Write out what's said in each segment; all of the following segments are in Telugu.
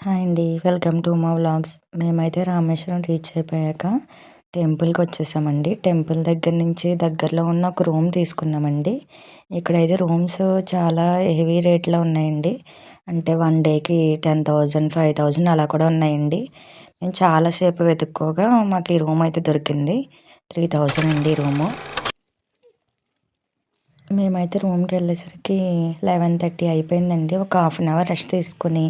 హాయ్ అండి. వెల్కమ్ టు మా వ్లాగ్స్. మేమైతే రామేశ్వరం రీచ్ అయిపోయాక టెంపుల్కి వచ్చేసామండి. టెంపుల్ దగ్గర నుంచి దగ్గరలో ఉన్న ఒక రూమ్ తీసుకున్నామండి. ఇక్కడైతే రూమ్స్ చాలా హెవీ రేట్లో ఉన్నాయండి. అంటే వన్ డేకి టెన్ థౌజండ్ ఫైవ్ థౌజండ్ అలా కూడా ఉన్నాయండి. నేను చాలాసేపు వెతుక్కోగా మాకు ఈ రూమ్ అయితే దొరికింది. త్రీ థౌజండ్ అండి రూము. మేమైతే రూమ్కి వెళ్ళేసరికి లెవెన్ థర్టీ అయిపోయిందండి. ఒక హాఫ్ అన్ అవర్ రెస్ట్ తీసుకుని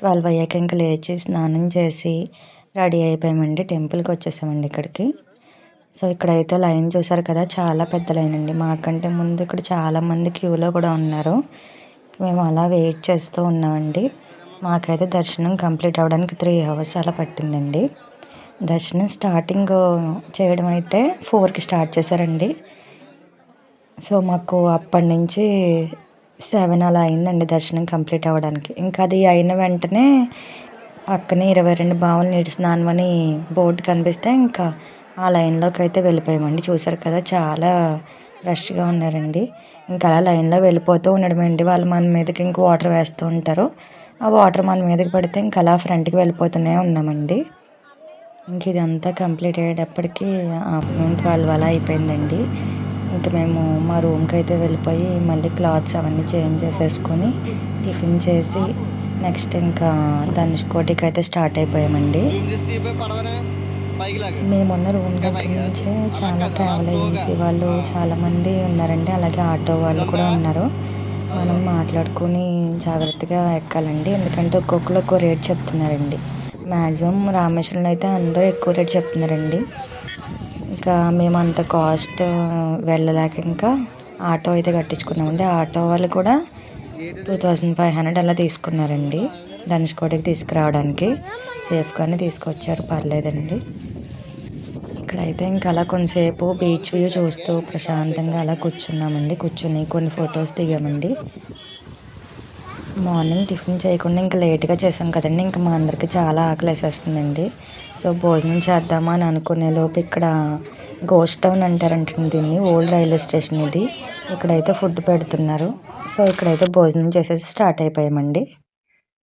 ట్వెల్వ్ అయ్యాక ఇంకా లేచి స్నానం చేసి రెడీ అయిపోయామండి. టెంపుల్కి వచ్చేసామండి ఇక్కడికి. సో ఇక్కడైతే లైన్ చూసారు కదా చాలా పెద్ద లైన్ అండి. మాకంటే ముందు ఇక్కడ చాలామంది క్యూలో కూడా ఉన్నారు. మేము అలా వెయిట్ చేస్తూ ఉన్నామండి. మాకైతే దర్శనం కంప్లీట్ అవ్వడానికి త్రీ అవర్స్ అలా పట్టిందండి. దర్శనం స్టార్టింగ్ చేయడం అయితే ఫోర్కి స్టార్ట్ చేశారండి. సో మాకు అప్పటి నుంచి సెవెన్ అలా అయిందండి దర్శనం కంప్లీట్ అవ్వడానికి. ఇంకా అది అయిన వెంటనే పక్కనే ఇరవై రెండు బావులు నీటి స్నానం అని బోర్డు కనిపిస్తే ఇంకా ఆ లైన్లోకి అయితే వెళ్ళిపోయామండి. చూసారు కదా చాలా రష్గా ఉన్నారండి. ఇంకా అలా లైన్లో వెళ్ళిపోతూ ఉండడం అండి. వాళ్ళు మన మీదకి ఇంక వాటర్ వేస్తూ ఉంటారు. ఆ వాటర్ మన మీదకి పడితే ఇంకా అలా ఫ్రంట్కి వెళ్ళిపోతూనే ఉన్నామండి. ఇంక ఇదంతా కంప్లీట్ అయ్యేటప్పటికి ఆఫ్టర్నూన్ ట్వెల్వ్ అలా అయిపోయిందండి. ఇంకా మేము మా రూమ్కి అయితే వెళ్ళిపోయి మళ్ళీ క్లాత్స్ అవన్నీ చేంజ్ చేసేసుకొని టిఫిన్ చేసి నెక్స్ట్ ఇంకా ధనుష్కోటికి అయితే స్టార్ట్ అయిపోయామండి. మేమున్న రూమ్ దగ్గర నుంచే చాలా ట్రావెల్ ఏజెన్సీ వాళ్ళు చాలామంది ఉన్నారండి. అలాగే ఆటో వాళ్ళు కూడా ఉన్నారు. మనం మాట్లాడుకుని జాగ్రత్తగా ఎక్కాలండి. ఎందుకంటే ఒక్కొక్కరు ఒక్కో రేట్ చెప్తున్నారండి. మ్యాక్సిమం రామేశ్వరంలో అయితే అందరూ ఎక్కువ రేట్ చెప్తున్నారండి. ఇంకా మేము అంత కాస్ట్ వెళ్ళలేక ఇంకా ఆటో అయితే కట్టించుకున్నామండి. ఆటో వాళ్ళు కూడా టూ థౌజండ్ ఫైవ్ హండ్రెడ్ అలా తీసుకున్నారండి. ధనుష్కోటికి తీసుకురావడానికి సేఫ్గానే తీసుకొచ్చారు పర్లేదండి. ఇక్కడైతే ఇంకా అలా కొంతసేపు బీచ్ వ్యూ చూస్తూ ప్రశాంతంగా అలా కూర్చున్నామండి. కూర్చుని కొన్ని ఫొటోస్ దిగామండి. మార్నింగ్ టిఫిన్ చేయకుండా ఇంకా లేట్గా చేసాం కదండి. ఇంకా మా అందరికి చాలా ఆకలి వేసేస్తుందండి సో భోజనం చేద్దామా అని అనుకునే లోపు ఇక్కడ గోస్ట్ టౌన్ అంటారంట దీన్ని ఓల్డ్ రైల్వే స్టేషన్ ఇది. ఇక్కడైతే ఫుడ్ పెడుతున్నారు. సో ఇక్కడైతే భోజనం చేసేసి స్టార్ట్ అయిపోయామండి.